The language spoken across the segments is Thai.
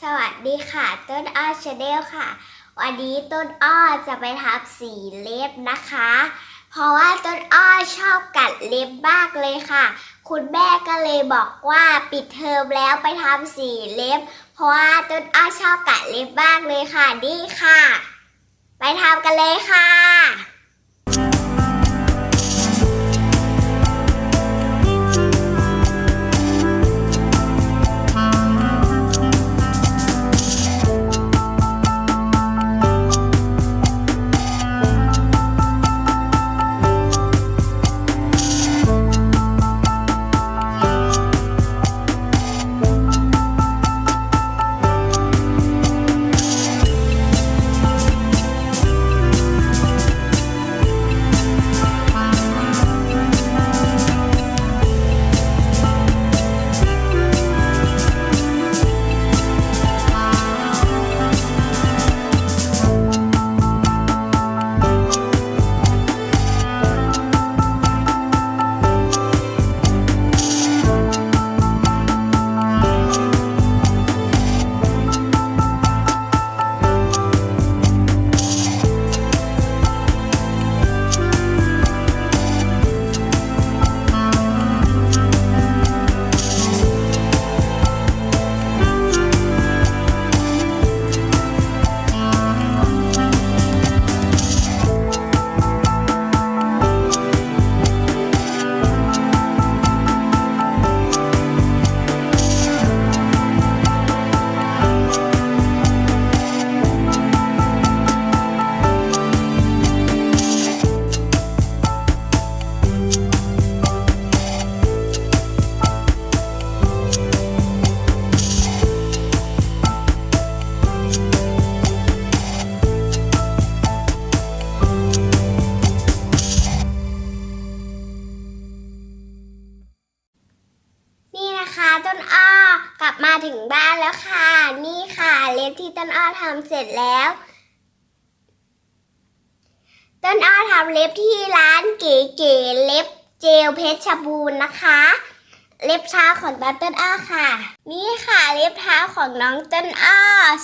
สวัสดีค่ะ ต้นอ้อชาแนลค่ะ วันนี้ต้นอ้อจะไปทำสีเล็บนะคะ เพราะว่าต้นอ้อชอบกัดเล็บมากเลยค่ะ คุณแม่ก็เลยบอกว่าปิดเทอมแล้วไปทำสีเล็บ เพราะว่าต้นอ้อชอบกัดเล็บมากเลยค่ะนี่ค่ะ ไปทำกันเลยค่ะ บมาถึงบ้านแล้วค่ะ นี่ค่ะ เล็บที่ต้นอ้อทำเสร็จแล้ว ต้นอ้อทำเล็บที่ร้านเก๋ๆเล็บเจลเพชรบูรณ์นะคะ เล็บเท้าของน้องต้นอ้อค่ะ นี่ค่ะเล็บเท้าของน้องต้นอ้อ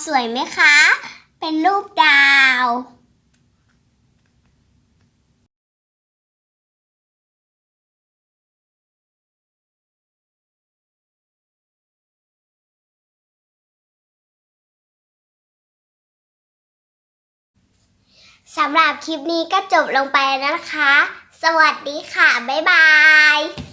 สวยไหมคะ เป็นรูปดาว สำหรับคลิปนี้ก็จบลงไปแล้วนะคะ สวัสดีค่ะ บ๊ายบาย